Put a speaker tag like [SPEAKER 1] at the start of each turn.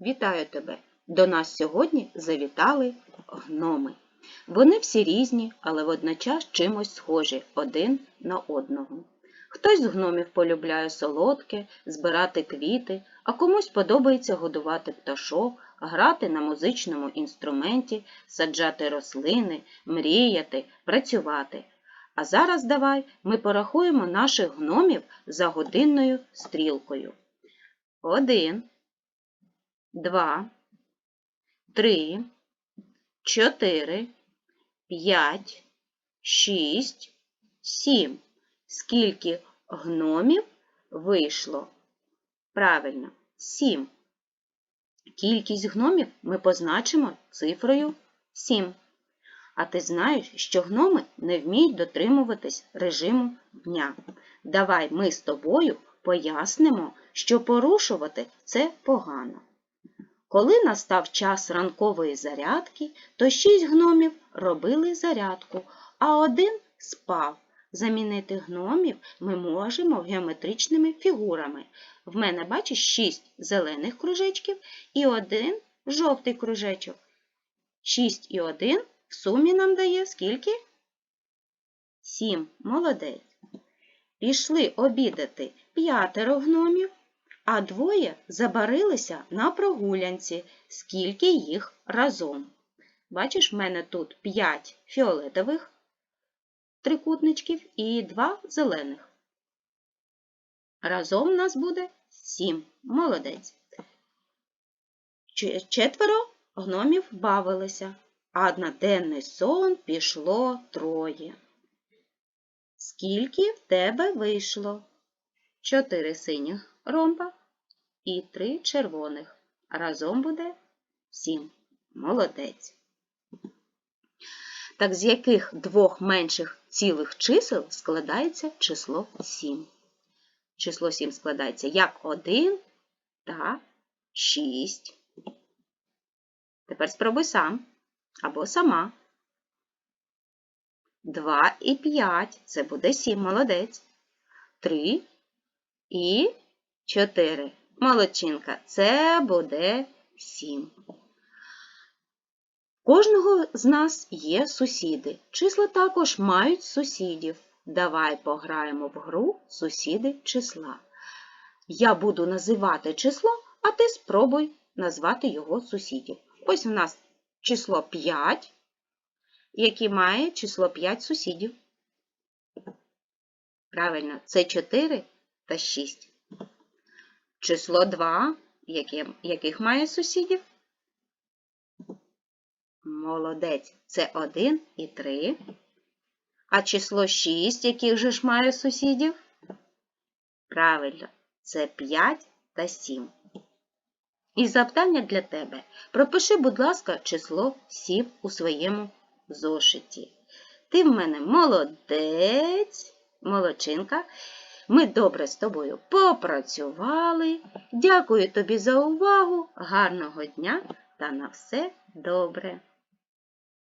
[SPEAKER 1] Вітаю тебе! До нас сьогодні завітали гноми. Вони всі різні, але водночас чимось схожі один на одного. Хтось з гномів полюбляє солодке, збирати квіти, а комусь подобається годувати пташок, грати на музичному інструменті, саджати рослини, мріяти, працювати. А зараз давай ми порахуємо наших гномів за годинною стрілкою. Один, два, три, чотири, п'ять, шість, сім. Скільки гномів вийшло? Правильно, сім. Кількість гномів ми позначимо цифрою 7. А ти знаєш, що гноми не вміють дотримуватись режиму дня. Давай ми з тобою пояснимо, що порушувати це погано. Коли настав час ранкової зарядки, то шість гномів робили зарядку, а один спав. Замінити гномів ми можемо геометричними фігурами. В мене, бачиш, шість зелених кружечків і один жовтий кружечок. Шість і один в сумі нам дає скільки? Сім. Молодець. Пішли обідати п'ятеро гномів, а двоє забарилися на прогулянці, скільки їх разом. Бачиш, в мене тут п'ять фіолетових трикутничків і два зелених. Разом нас буде сім. Молодець. Четверо гномів бавилися, а на денний сон пішло троє. Скільки в тебе вийшло? Чотири синіх ромба і три червоних. Разом буде сім. Молодець. Так з яких двох менших цілих чисел складається число 7? Число 7 складається як 1 та 6. Тепер спробуй сам або сама. 2 і 5 це буде 7, молодець. 3 і 4. Молодчинка, це буде 7. Кожного з нас є сусіди. Числа також мають сусідів. Давай пограємо в гру сусіди числа. Я буду називати число, а ти спробуй назвати його сусідів. Ось у нас число 5, яке має число 5 сусідів. Правильно, це 4 та 6. Число 2, яких має сусідів? Молодець. Це 1 і 3. А число 6, яких же ж має сусідів? Правильно, це 5 та 7. І завдання для тебе. Пропиши, будь ласка, число 7 у своєму зошиті. Ти в мене молодець, молодчинка. Ми добре з тобою попрацювали. Дякую тобі за увагу. Гарного дня та на все добре!